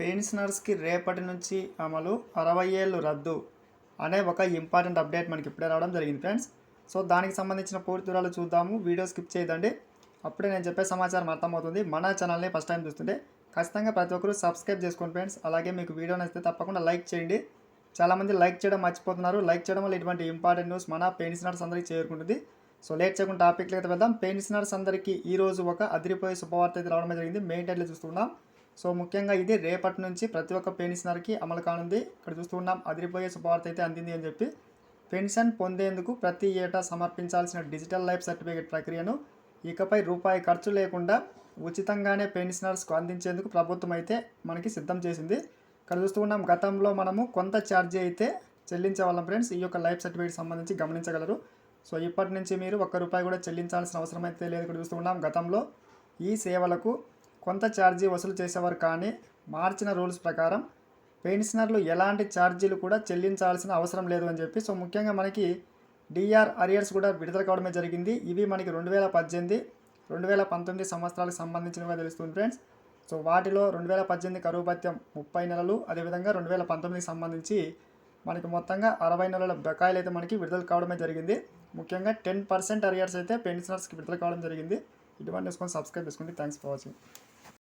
పెన్షనర్స్కి రేపటి నుంచి అమలు అరవై ఏళ్ళు రద్దు అనే ఒక ఇంపార్టెంట్ అప్డేట్ మనకి ఇప్పుడే రావడం జరిగింది ఫ్రెండ్స్. సో దానికి సంబంధించిన పూర్తి వివరాలు చూద్దాము. వీడియో స్కిప్ చేయదండి. అప్పుడే నేను చెప్పే సమాచారం అర్థమవుతుంది. మన ఛానల్ని ఫస్ట్ టైం చూస్తుంటే ఖచ్చితంగా ప్రతి ఒక్కరూ సబ్స్క్రైబ్ చేసుకోండి ఫ్రెండ్స్. అలాగే మీకు వీడియో నచ్చితే తప్పకుండా లైక్ చేయండి. చాలామంది లైక్ చేయడం మర్చిపోతున్నారు. లైక్ చేయడం వల్ల ఇటువంటి ఇంపార్టెంట్ న్యూస్ మన పెన్షనర్స్ అందరికీ చేరుకుంటుంది. సో లేట్ చేయకుండా టాపిక్ వెళ్దాం పెన్షనర్స్ అందరికీ ఈరోజు ఒక అదిరిపోయే శుభవార్త అయితే రావడం జరిగింది. మెయిన్ టైట్లో చూస్తున్నాం సో ముఖ్యంగా ఇది రేపటి నుంచి ప్రతి ఒక్క పెన్షనర్కి అమలు కానుంది. ఇక్కడ చూస్తున్నాం అదిరిపోయే శుభవార్త అయితే అందింది అని చెప్పి. పెన్షన్ పొందేందుకు ప్రతి ఏటా సమర్పించాల్సిన డిజిటల్ లైఫ్ సర్టిఫికేట్ ప్రక్రియను ఇకపై రూపాయి ఖర్చు లేకుండా ఉచితంగానే పెన్షనర్స్కు అందించేందుకు ప్రభుత్వం అయితే మనకి సిద్ధం చేసింది. ఇక్కడ చూస్తూ ఉన్నాం గతంలో మనము కొంత ఛార్జీ అయితే చెల్లించే వాళ్ళం ఫ్రెండ్స్. ఈ యొక్క లైఫ్ సర్టిఫికేట్ సంబంధించి గమనించగలరు. సో ఇప్పటి నుంచి మీరు ఒక్క రూపాయి కూడా చెల్లించాల్సిన అవసరం అయితే లేదు. ఇక్కడ చూస్తూ ఉన్నాం గతంలో ఈ సేవలకు కొంత ఛార్జీ వసూలు చేసేవారు కానీ మార్చిన రూల్స్ ప్రకారం పెన్షనర్లు ఎలాంటి ఛార్జీలు కూడా చెల్లించాల్సిన అవసరం లేదు అని చెప్పి సో ముఖ్యంగా మనకి డిఆర్ అరియర్స్ కూడా విడుదల కావడమే జరిగింది. ఇవి మనకి రెండు వేల పద్దెనిమిది రెండు వేల పంతొమ్మిది సంవత్సరాలకు సంబంధించినవిగా తెలుస్తుంది ఫ్రెండ్స్. సో వాటిలో రెండు వేల పద్దెనిమిది కరువు భత్యం ముప్పై నెలలు అదేవిధంగా రెండు వేల పంతొమ్మిదికి సంబంధించి మనకి మొత్తంగా అరవై నెలల బకాయిలు అయితే మనకి విడుదల కావడమే జరిగింది. ముఖ్యంగా టెన్ పర్సెంట్ అరియర్స్ అయితే పెన్షనర్స్కి విడుదల కావడం జరిగింది. ఇటువంటి న్యూస్ సబ్స్క్రైబ్ చేసుకోండి థ్యాంక్స్ ఫర్ వాచింగ్